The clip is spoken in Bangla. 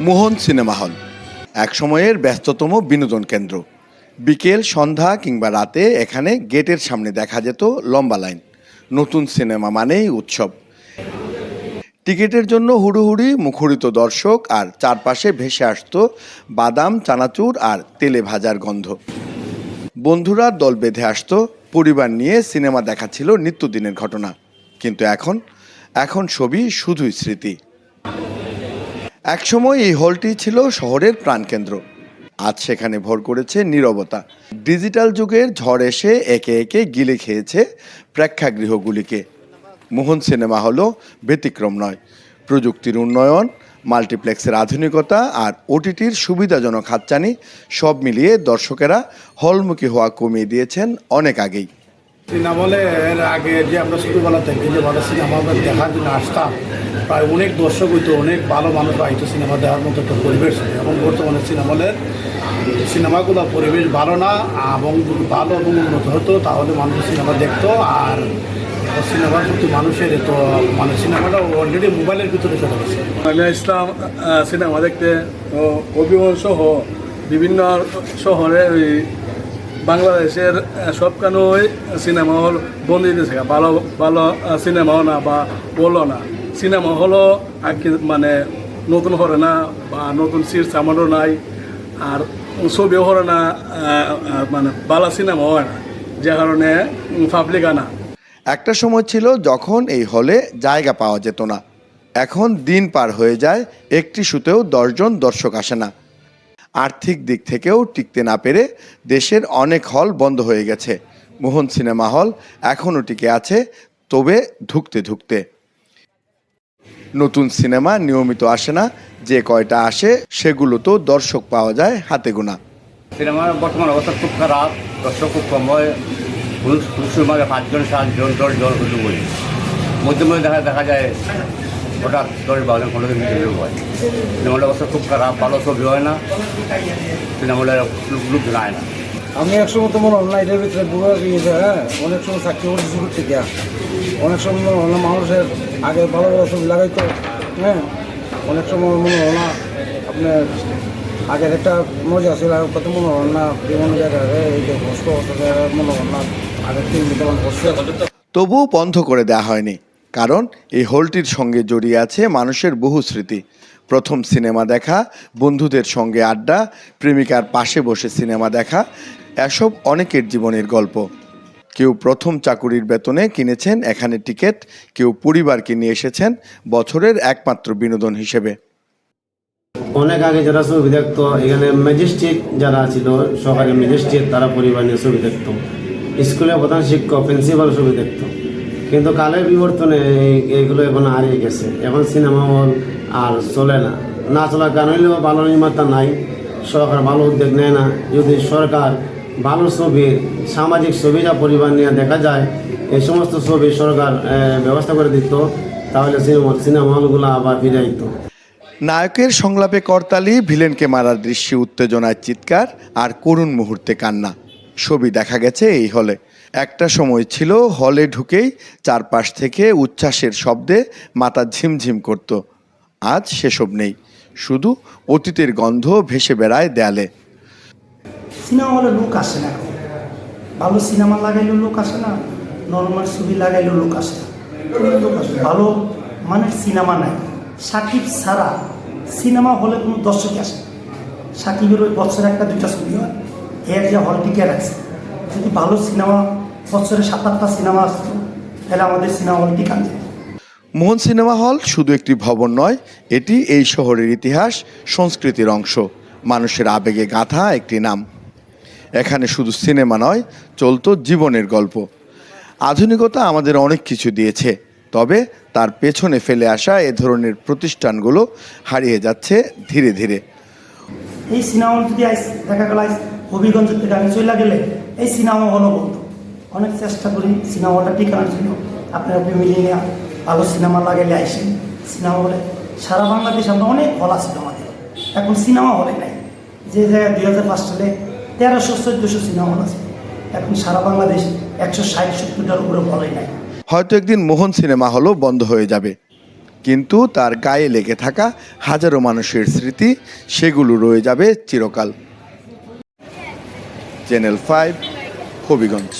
মোহন সিনেমা হল, এক সময়ের ব্যস্ততম বিনোদন কেন্দ্র। বিকেল, সন্ধ্যা কিংবা রাতে এখানে গেটের সামনে দেখা যেত লম্বা লাইন, নতুন সিনেমা মানেই উৎসব। টিকিটের জন্য হুড়ুহুড়ি মুখরিত দর্শক আর চারপাশে ভেসে আসত বাদাম, চানাচুর আর তেলে ভাজার গন্ধ। বন্ধুরা দল বেঁধে আসতো, পরিবার নিয়ে সিনেমা দেখা ছিল নিত্যদিনের ঘটনা। কিন্তু এখন এখন ছবি শুধুই স্মৃতি। একসময় এই হলটি ছিল শহরের প্রাণকেন্দ্র। আজ সেখানে ভর করেছে নীরবতা। ডিজিটাল যুগের ঝড় এসে একে একে গিলে খেয়েছে প্রেক্ষাগৃহগুলিকে। মোহন সিনেমা হলো ব্যতিক্রম নয়। প্রযুক্তির উন্নয়ন, মাল্টিপ্লেক্সের আধুনিকতা আর ওটিটির সুবিধাজনক হাতচানি সব মিলিয়ে দর্শকেরা হলমুখী হওয়া কমিয়ে দিয়েছেন অনেক আগেই। এর আগে যে আমরা ছোটোবেলা থেকে যে ভালো সিনেমা দেখার জন্য আসতাম, প্রায় অনেক দর্শক হইতো, অনেক ভালো মানুষ আইতো সিনেমা দেখার মতো একটা পরিবেশ এবং বর্তমানে সিনেমা হলের সিনেমাগুলো পরিবেশ ভালো না, এবং ভালো এবং উন্নত হতো, তাহলে মানুষ সিনেমা দেখতো। আর সিনেমার প্রতি মানুষের তো মানে সিনেমাটা অলরেডি মোবাইলের ভিতরে চলে গেছে। ইসলাম সিনেমা দেখতে। সহ বিভিন্ন শহরে ওই বাংলাদেশের সবখানেই সিনেমা হল বন্ধ দিতেছে ভালো ভালো সিনেমাও না বা বলো না। সিনেমা হলও মানে নতুন হরে না বা নতুন সিট সামানও নাই। আর ছবিও হরে না মানে ভালো সিনেমা হয় না। যে কারণে পাবলিক আনা। একটা সময় ছিল যখন এই হলে জায়গা পাওয়া যেত না। এখন দিন পার হয়ে যায়, একটি শুতেও দশজন দর্শক আসে না। আর্থিক দিক থেকেও টিকতে না পেরে দেশের অনেক হল বন্ধ হয়ে গেছে। মোহন সিনেমা হল এখনও টিকে আছে, তবে ধুকতে ধুকতে। নতুন সিনেমা নিয়মিত আসে না, যে কয়টা আসে সেগুলোতেও দর্শক পাওয়া যায় হাতে গোনা। সিনেমার বর্তমান অবস্থা খুব খারাপ, দর্শক খুব কম হয়। পাঁচজন, সাতজন, দশজন মধ্যে মধ্যে দেখা দেখা যায় হঠাৎ দশ বারোজন পনেরো দিন ভিতরে হয়। সিনেমার অবস্থা খুব খারাপ ভালো ছবি হয় না সিনেমার লোক যায় না। আমি একসময় তো মনে হল না এটার ভিতরে বুড়ো হয়ে গেছে হ্যাঁ? অনেক সময় চাকরি করছি শুরু থেকে। অনেক সময় মনে হল মানুষের আগে ভালো ভালো ছবি লাগাইতো হ্যাঁ? অনেক সময় মনে হল না আপনার আগের একটা মজা ছিল আর কত মনে হল না বিভিন্ন জায়গায় এই যে কষ্ট হচ্ছে মনে হল না আগের তিন বিদ্যমান করছে তবুও বন্ধ করে দেওয়া হয়নি। কারণ এই হলটির সঙ্গে জড়িয়ে আছে মানুষের বহু স্মৃতি। প্রথম সিনেমা দেখা, বন্ধুদের সঙ্গে আড্ডা, প্রেমিকার পাশে বসে সিনেমা দেখা, এসব অনেকের জীবনের গল্প। কেউ প্রথম চাকুরির বেতনে কিনেছেন এখানে টিকিট, কেউ পরিবারকে নিয়ে এসেছেন বছরের একমাত্র বিনোদন হিসেবে। অনেক আগে যারা ছবি দেখতো, এখানে ম্যাজিস্ট্রেট যারা ছিল সরকারি ম্যাজিস্ট্রেট, তারা পরিবার নিয়ে ছবি দেখতো। স্কুলের প্রধান শিক্ষক, প্রিন্সিপাল ছবি দেখতো। কিন্তু কালের বিবর্তনে এই- এইগুলো এখন হারিয়ে গেছে। এখন সিনেমা হল আর চলে না। না চলার কারণ ভালো নির্মাতা নাই, সরকার ভালো উদ্যোগ নেয় না। যদি সরকার ভালো ছবি, সামাজিক ছবি যা পরিবার নিয়ে দেখা যায়, এই সমস্ত ছবি সরকার ব্যবস্থা করে দিত, তাহলে সিনেমা সিনেমা হলগুলো আবার ফিরে যেত নায়কের সংলাপে করতালি, ভিলেনকে মারার দৃশ্যে উত্তেজনায় চিৎকার আর করুণ মুহূর্তে কান্না। ছবি দেখা গেছে এই হলে। একটা সময় ছিল হলে ঢুকেই চারপাশ থেকে উচ্ছ্বাসের শব্দে মাথা ঝিমঝিম করত। আজ সেসব নেই, শুধু অতীতের গন্ধ ভেসে বেড়ায় দেয়ালে। সিনেমা হলে লোক আসে না ভালো সিনেমা লাগাইলেও লোক আসে না নর্মাল ছবি লাগাইলেও লোক আসে না। লোক আসে ভালো মানের সিনেমা নাই। সাকিব ছাড়া সিনেমা হলে কোনো দর্শকই আসে সাকিবের ওই বছরে একটা দুইটা ছবি হয়, এর যে হল টিকে রাখছে। যদি ভালো সিনেমা বছরে সাত আটটা সিনেমা আসতো তাহলে আমাদের সিনেমা হল টিকান যায় মোহন সিনেমা হল শুধু একটি ভবন নয় এটি এই শহরের ইতিহাস সংস্কৃতির অংশ। মানুষের আবেগে গাঁথা একটি নাম। এখানে শুধু সিনেমা নয় চলতো জীবনের গল্প। আধুনিকতা আমাদের অনেক কিছু দিয়েছে তবে তার পেছনে ফেলে আসা এ ধরনের প্রতিষ্ঠানগুলো হারিয়ে যাচ্ছে ধীরে ধীরে। এই সিনেমা হল যদি দেখা গেল হবিগঞ্জ থেকে আমি চলে গেলে এই সিনেমা হলও বন্ধ অনেক চেষ্টা করি সিনেমা হলটা টিকানোর জন্য। আপনারা ফ্যামিলি নিয়ে ভালো সিনেমা লাগাইলে আইসেন। সিনেমা হলে সারা বাংলাদেশ আমরা অনেক হল আছে আমাদের। এখন সিনেমা হলে নাই। যে জায়গায় দুই হাজার পাঁচ সালে তেরোশো, চোদ্দোশো সিনেমা হল আছে। এখন সারা বাংলাদেশ একশো ষাট, সত্তরটার উপরে হলেই নাই। হয়তো একদিন মোহন সিনেমা হলও বন্ধ হয়ে যাবে। কিন্তু তার গায়ে লেগে থাকা হাজারো মানুষের স্মৃতি সেগুলো রয়ে যাবে চিরকাল। Channel five Habiganj